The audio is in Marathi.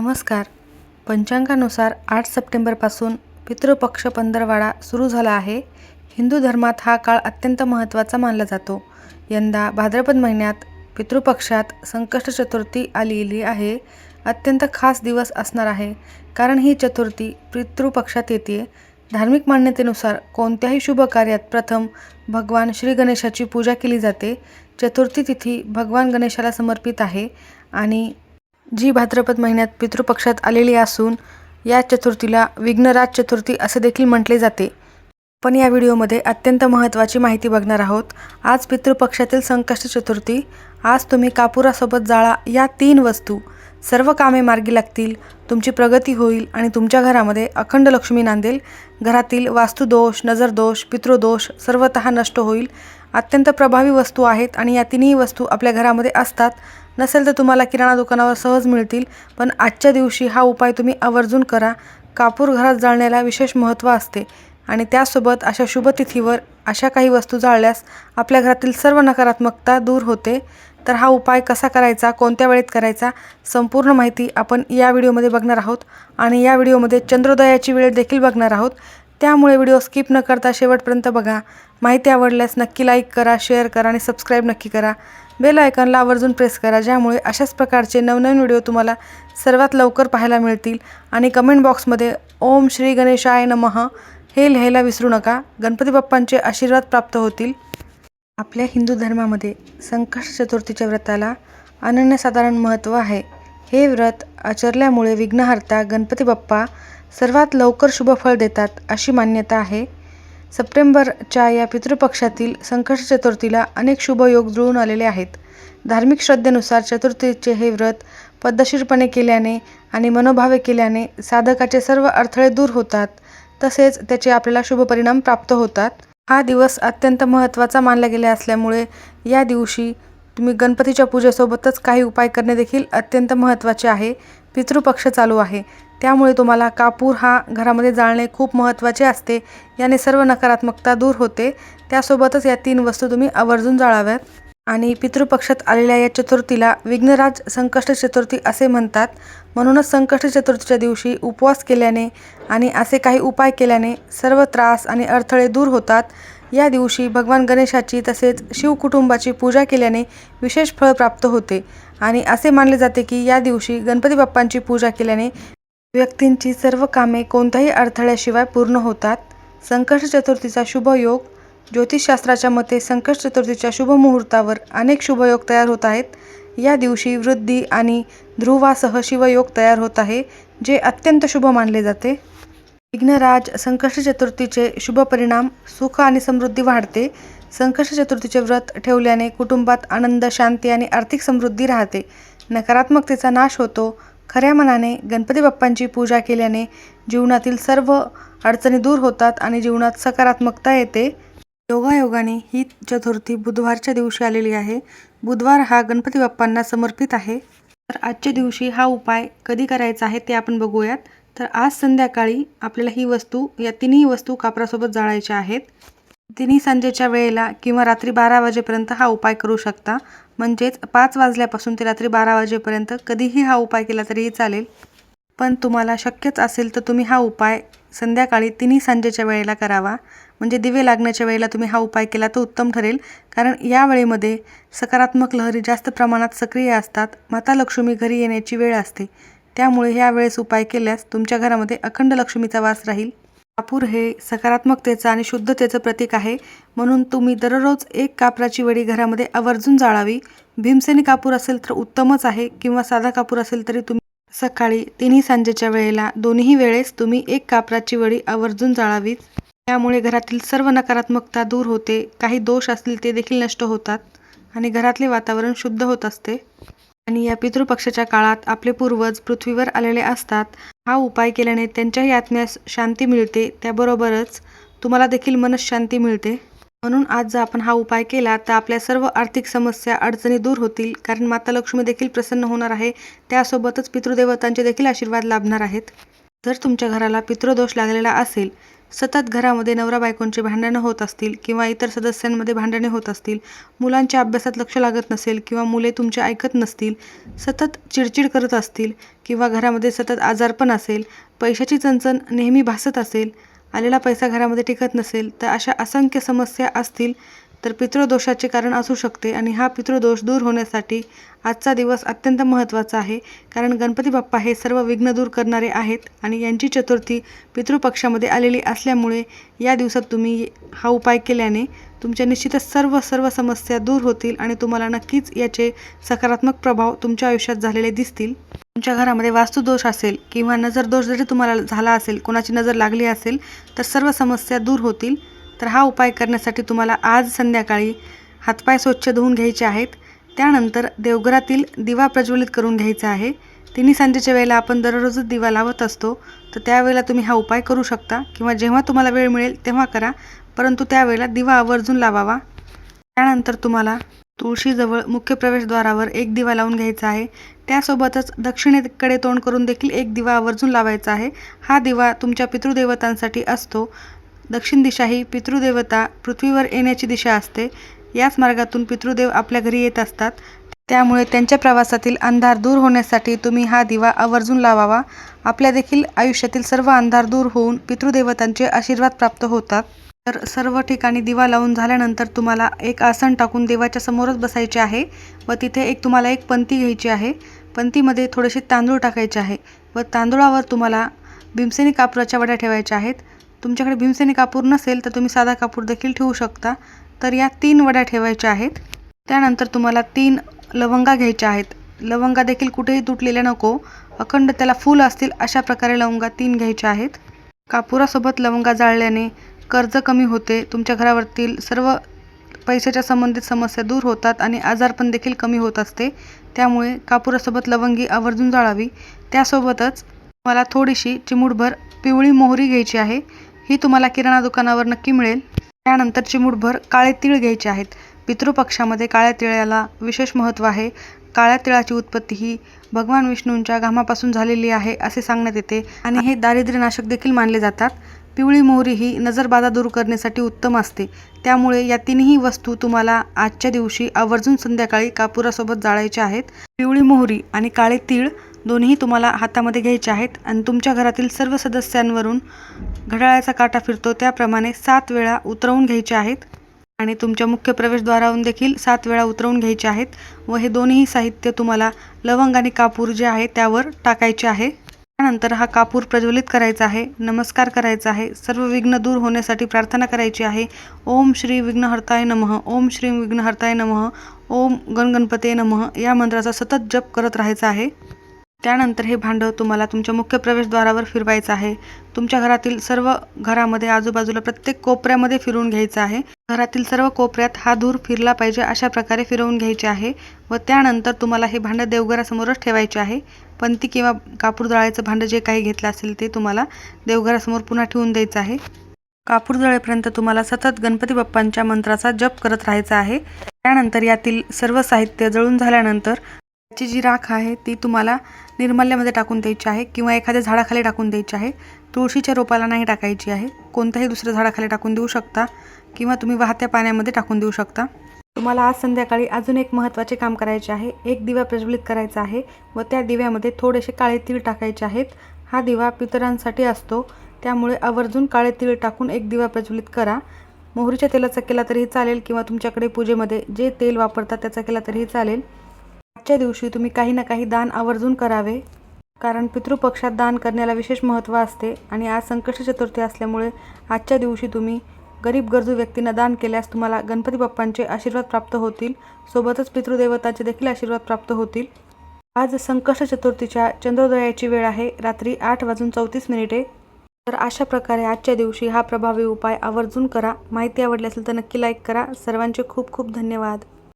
नमस्कार. पंचांगानुसार आठ सप्टेंबरपासून पितृपक्ष पंधरवाडा सुरू झाला आहे. हिंदू धर्मात हा काळ अत्यंत महत्त्वाचा मानला जातो. यंदा भाद्रपद महिन्यात पितृपक्षात संकष्ट चतुर्थी आलेली आहे. अत्यंत खास दिवस असणार आहे. कारण ही चतुर्थी पितृपक्षात येते. धार्मिक मान्यतेनुसार कोणत्याही शुभ कार्यात प्रथम भगवान श्री गणेशाची पूजा केली जाते. चतुर्थी तिथी भगवान गणेशाला समर्पित आहे. आणि जी भाद्रपद महिन्यात पितृपक्षात आलेली असून या चतुर्थीला विघ्नराज चतुर्थी असे देखील म्हटले जाते. पण या व्हिडिओमध्ये अत्यंत महत्त्वाची माहिती बघणार आहोत. आज पितृपक्षातील संकष्ट चतुर्थी. आज तुम्ही कापुरासोबत जाळा या तीन वस्तू. सर्व कामे मार्गी लागतील. तुमची प्रगती होईल आणि तुमच्या घरामध्ये अखंड लक्ष्मी नांदेल. घरातील वास्तुदोष नजरदोष पितृदोष सर्वतः नष्ट होईल. अत्यंत प्रभावी वस्तू आहेत आणि या तिन्ही वस्तू आपल्या घरामध्ये असतात. नसेल तर तुम्हाला किराणा दुकानावर सहज मिळतील पण आजच्या दिवशी हा उपाय तुम्ही आवर्जून करा. कापूर घरात जाळण्याला विशेष महत्त्व असते आणि त्यासोबत अशा शुभतिथीवर अशा काही वस्तू जाळल्यास आपल्या घरातील सर्व नकारात्मकता दूर होते. तर हा उपाय कसा करायचा कोणत्या वेळेत करायचा संपूर्ण माहिती आपण या व्हिडिओमध्ये बघणार आहोत आणि या व्हिडिओमध्ये चंद्रोदयाची वेळ देखील बघणार आहोत. त्यामुळे व्हिडिओ स्किप न करता शेवटपर्यंत बघा. माहिती आवडल्यास नक्की लाईक करा शेअर करा आणि सबस्क्राईब नक्की करा. बेल आयकॉनला आवर्जून प्रेस करा ज्यामुळे अशाच प्रकारचे नवनवीन व्हिडिओ तुम्हाला सर्वात लवकर पाहायला मिळतील. आणि कमेंट बॉक्समध्ये ओम श्री गणेशाय नमः हे लिहायला विसरू नका. गणपती बाप्पांचे आशीर्वाद प्राप्त होतील. आपल्या हिंदू धर्मामध्ये संकष्ट चतुर्थीच्या व्रताला अनन्यसाधारण महत्त्व आहे. हे व्रत आचरल्यामुळे विघ्नहर्ता गणपती बाप्पा सर्वात लवकर शुभफळ देतात अशी मान्यता आहे. सप्टेंबरच्या या पितृपक्षातील संकष्ट चतुर्थीला अनेक शुभयोग जुळून आलेले आहेत. धार्मिक श्रद्धेनुसार चतुर्थीचे हे व्रत पद्धतशीरपणे केल्याने आणि मनोभावे केल्याने साधकाचे सर्व अडथळे दूर होतात तसेच त्याचे आपल्याला शुभ परिणाम प्राप्त होतात. हा दिवस अत्यंत महत्त्वाचा मानला गेला असल्यामुळे या दिवशी तुम्ही गणपतीच्या पूजेसोबतच काही उपाय करणे देखील अत्यंत महत्त्वाचे आहे. पितृपक्ष चालू आहे. त्यामुळे तुम्हाला कापूर हा घरामध्ये जाळणे खूप महत्त्वाचे असते. याने सर्व नकारात्मकता दूर होते. त्यासोबतच या तीन वस्तू तुम्ही आवर्जून जाळाव्यात. आणि पितृपक्षात आलेल्या या चतुर्थीला विघ्नराज संकष्ट चतुर्थी असे म्हणतात. म्हणूनच संकष्ट चतुर्थीच्या दिवशी उपवास केल्याने आणि असे काही उपाय केल्याने सर्व त्रास आणि अडथळे दूर होतात. या दिवशी भगवान गणेशाची तसेच शिवकुटुंबाची पूजा केल्याने विशेष फळ प्राप्त होते. आणि असे मानले जाते की या दिवशी गणपती बाप्पांची पूजा केल्याने व्यक्तींची सर्व कामे कोणत्याही अडथळ्याशिवाय पूर्ण होतात. संकष्ट चतुर्थीचा शुभ योग. ज्योतिषशास्त्राच्या मते संकष्ट चतुर्थीच्या शुभ मुहूर्तावर अनेक शुभयोग तयार होत आहेत. या दिवशी वृद्धी आणि ध्रुवासह शिवयोग तयार होत आहे जे अत्यंत शुभ मानले जाते. विघ्नराज संकष्ट चतुर्थीचे शुभ परिणाम सुख आणि समृद्धी वाढते. संकष्ट चतुर्थीचे व्रत ठेवल्याने कुटुंबात आनंद शांती आणि आर्थिक समृद्धी राहते. नकारात्मकतेचा नाश होतो. खऱ्या मनाने गणपती बाप्पांची पूजा केल्याने जीवनातील सर्व अडचणी दूर होतात आणि जीवनात सकारात्मकता येते. योगायोगाने ही चतुर्थी बुधवारच्या दिवशी आलेली आहे. बुधवार हा गणपती बाप्पांना समर्पित आहे. तर आजच्या दिवशी हा उपाय कधी करायचा आहे ते आपण बघूयात. तर आज संध्याकाळी आपल्याला ही वस्तू या तिन्ही वस्तू कापरासोबत जाळायच्या आहेत. तिन्ही संजेच्या वेळेला किंवा रात्री बारा वाजेपर्यंत हा उपाय करू शकता. म्हणजेच पाच वाजल्यापासून ते रात्री बारा वाजेपर्यंत कधीही हा उपाय केला तरीही चालेल. पण तुम्हाला शक्यच असेल तर तुम्ही हा उपाय संध्याकाळी तिन्ही सांजेच्या वेळेला करावा. म्हणजे दिवे लागण्याच्या वेळेला तुम्ही हा उपाय केला तर उत्तम ठरेल. कारण या वेळेमध्ये सकारात्मक लहरी जास्त प्रमाणात सक्रिय असतात. माता लक्ष्मी घरी येण्याची वेळ असते. त्यामुळे ह्या वेळेस उपाय केल्यास तुमच्या घरामध्ये अखंड लक्ष्मीचा वास राहील. कापूर हे सकारात्मकतेचं आणि शुद्धतेचं प्रतीक आहे. म्हणून तुम्ही दररोज एक कापराची वडी घरामध्ये आवर्जून जाळावी. भीमसेनी कापूर असेल तर उत्तमच आहे किंवा साधा कापूर असेल तरी तुम्ही सकाळी तिन्ही सांजेच्या वेळेला दोन्ही वेळेस तुम्ही एक कापराची वडी आवर्जून जाळावीत. त्यामुळे घरातील सर्व नकारात्मकता दूर होते. काही दोष असतील ते देखील नष्ट होतात आणि घरातले वातावरण शुद्ध होत असते. आणि या पितृपक्षाच्या काळात आपले पूर्वज पृथ्वीवर आलेले असतात हा उपाय केल्याने त्यांच्याही आत्म्यास शांती मिळते त्याबरोबरच तुम्हाला देखील मनशांती मिळते. म्हणून आज जर आपण हा उपाय केला तर आपल्या सर्व आर्थिक समस्या अडचणी दूर होतील कारण माता लक्ष्मी देखील प्रसन्न होणार आहे त्यासोबतच पितृदेवतांचे देखील आशीर्वाद लाभणार आहेत. जर तुमच्या घराला पितृदोष लागलेला असेल सतत घरामध्ये नवरा बायकोंची भांडणं होत असतील किंवा इतर सदस्यांमध्ये भांडणे होत असतील मुलांच्या अभ्यासात लक्ष लागत नसेल किंवा मुले तुमचे ऐकत नसतील सतत चिडचिड करत असतील किंवा घरामध्ये सतत आजारपण असेल पैशाची चणचण नेहमी भासत असेल आलेला पैसा घरामध्ये टिकत नसेल तर अशा असंख्य समस्या असतील तर पितृदोषाचे कारण असू शकते आणि हा पितृदोष दूर होण्यासाठी आजचा दिवस अत्यंत महत्त्वाचा आहे. कारण गणपती बाप्पा हे सर्व विघ्न दूर करणारे आहेत आणि यांची चतुर्थी पितृपक्षामध्ये आलेली असल्यामुळे या दिवसात तुम्ही हा उपाय केल्याने तुमच्या निश्चितच सर्व सर्व समस्या दूर होतील आणि तुम्हाला नक्कीच याचे सकारात्मक प्रभाव तुमच्या आयुष्यात झालेले दिसतील. तुमच्या घरामध्ये वास्तुदोष असेल किंवा नजर दोष जरी तुम्हाला झाला असेल कोणाची नजर लागली असेल तर सर्व समस्या दूर होतील. तर हा उपाय करण्यासाठी तुम्हाला आज संध्याकाळी हातपाय स्वच्छ धुवून घ्यायचे आहेत. त्यानंतर देवघरातील दिवा प्रज्वलित करून घ्यायचा आहे. तिन्ही सांजेच्या वेळेला आपण दररोजच दिवा लावत असतो. तर त्यावेळेला तुम्ही हा उपाय करू शकता किंवा जेव्हा तुम्हाला वेळ मिळेल तेव्हा करा. परंतु त्यावेळेला दिवा आवर्जून लावावा. त्यानंतर तुम्हाला तुळशीजवळ मुख्य प्रवेशद्वारावर एक दिवा लावून घ्यायचा आहे. त्यासोबतच दक्षिणेकडे तोंड करून देखील एक दिवा आवर्जून लावायचा आहे. हा दिवा तुमच्या पितृदेवतांसाठी असतो. दक्षिण दिशा ही पितृदेवता पृथ्वीवर येण्याची दिशा असते. याच मार्गातून पितृदेव आपल्या घरी येत असतात. त्यामुळे त्यांच्या प्रवासातील अंधार दूर होण्यासाठी तुम्ही हा दिवा आवर्जून लावावा. आपल्या देखील आयुष्यातील सर्व अंधार दूर होऊन पितृदेवतांचे आशीर्वाद प्राप्त होतात. तर सर्व ठिकाणी दिवा लावून झाल्यानंतर तुम्हाला एक आसन टाकून देवाच्या समोरच बसायचे आहे व तिथे एक तुम्हाला एक पंती घ्यायची आहे. पंतीमध्ये थोडेसे तांदूळ टाकायचे आहे व तांदूळावर तुम्हाला भीमसेनी कापुराच्या वड्या ठेवायच्या आहेत. तुमच्याकडे भीमसेनी कापूर नसेल तर तुम्ही साधा कापूर देखील ठेवू शकता. तर या तीन वड्या ठेवायच्या आहेत. त्यानंतर तुम्हाला तीन लवंगा घ्यायच्या आहेत. लवंगा देखील कुठेही तुटलेल्या नको. अखंड त्याला फूल असतील अशा प्रकारे लवंगा तीन घ्यायच्या आहेत. कापुरासोबत लवंगा जाळल्याने कर्ज कमी होते. तुमच्या घरावरतील सर्व पैशाच्या संबंधित समस्या दूर होतात आणि आजारपण देखील कमी होत असते. त्यामुळे कापुरासोबत लवंगी आवर्जून जाळावी. त्यासोबतच मला थोडीशी चिमूटभर पिवळी मोहरी घ्यायची आहे. ही तुम्हाला किराणा दुकानावर नक्की मिळेल. त्यानंतर चिमूटभर काळे तीळ घ्यायचे आहेत. पितृपक्षामध्ये काळ्या तिळाला विशेष महत्त्व आहे. काळ्या तिळाची उत्पत्ती ही भगवान विष्णूंच्या घामापासून झालेली आहे असे सांगण्यात येते. आणि हे दारिद्र्यनाशक देखील मानले जातात. पिवळी मोहरी ही नजरबाधा दूर करण्यासाठी उत्तम असते. त्यामुळे या तीनही वस्तू तुम्हाला आजच्या दिवशी आवर्जून संध्याकाळी कापुरासोबत जाळायच्या आहेत. पिवळी मोहरी आणि काळे तीळ दोन्ही तुम्हाला हातामध्ये घ्यायचे आहेत आणि तुमच्या घरातील सर्व सदस्यांवरून घड्याळाचा काटा फिरतो. त्याप्रमाणे सात वेळा उतरवून घ्यायचे आहेत आणि तुमच्या मुख्य प्रवेशद्वारावरून देखील सात वेळा उतरवून घ्यायचे आहेत व हे दोन्ही साहित्य तुम्हाला लवंग आणि कापूर जे आहे त्यावर टाकायचे आहे. त्यानंतर हा कापूर प्रज्वलित करायचा आहे नमस्कार करायचा आहे सर्व विघ्न दूर होण्यासाठी प्रार्थना करायची आहे. ओम श्री विघ्नहर्ताय नमः ओम श्री विघ्नहर्ताय नमः ओम गणगणपते नमः या मंत्राचा सतत जप करत राहायचा आहे. त्यानंतर हे भांडं तुम्हाला तुमच्या मुख्य प्रवेशद्वारावर फिरवायचं आहे. तुमच्या घरातील सर्व घरामध्ये आजूबाजूला प्रत्येक कोपऱ्यामध्ये फिरवून घ्यायचं आहे. घरातील सर्व कोपऱ्यात हा धूर फिरला पाहिजे अशा प्रकारे फिरवून घ्यायचे आहे व त्यानंतर तुम्हाला हे भांडं देवघरासमोरच ठेवायचे आहे. पंती किंवा कापूरदळायचं भांडं जे काही घेतलं असेल ते तुम्हाला देवघरासमोर पुन्हा ठेवून द्यायचं आहे. कापूर जळेपर्यंत तुम्हाला सतत गणपती बाप्पांच्या मंत्राचा जप करत राहायचा आहे. त्यानंतर यातील सर्व साहित्य जळून झाल्यानंतर ची जी राख आहे ती तुम्हाला निर्माल्यामध्ये टाकून द्यायची आहे किंवा एखाद्या झाडाखाली टाकून द्यायची आहे. तुळशीच्या रोपाला नाही टाकायची आहे. कोणत्याही दुसऱ्या झाडाखाली टाकून देऊ शकता किंवा तुम्ही वाहत्या पाण्यामध्ये टाकून देऊ शकता. तुम्हाला आज संध्याकाळी अजून एक महत्त्वाचे काम करायचे आहे. एक दिवा प्रज्वलित करायचा आहे व त्या दिव्यामध्ये थोडेसे काळे तीळ टाकायचे आहेत. हा दिवा पितरांसाठी असतो. त्यामुळे आवर्जून काळे तीळ टाकून एक दिवा प्रज्वलित करा. मोहरीच्या तेलाचा केला तरीही चालेल किंवा तुमच्याकडे पूजेमध्ये जे तेल वापरतात त्याचा केला तरीही चालेल. आजच्या दिवशी तुम्ही काही ना काही दान आवर्जून करावे. कारण पितृपक्षात दान करण्याला विशेष महत्त्व असते आणि आज संकष्ट चतुर्थी असल्यामुळे आजच्या दिवशी तुम्ही गरीब गरजू व्यक्तींना दान केल्यास तुम्हाला गणपती बाप्पांचे आशीर्वाद प्राप्त होतील. सोबतच पितृदेवतांचे देखील आशीर्वाद प्राप्त होतील. आज संकष्ट चतुर्थीच्या चंद्रोदयाची वेळ आहे. रात्री आठ वाजून चौतीस मिनिटे. तर अशा प्रकारे आजच्या दिवशी हा प्रभावी उपाय आवर्जून करा. माहिती आवडली असेल तर नक्की लाईक करा. सर्वांचे खूप खूप धन्यवाद.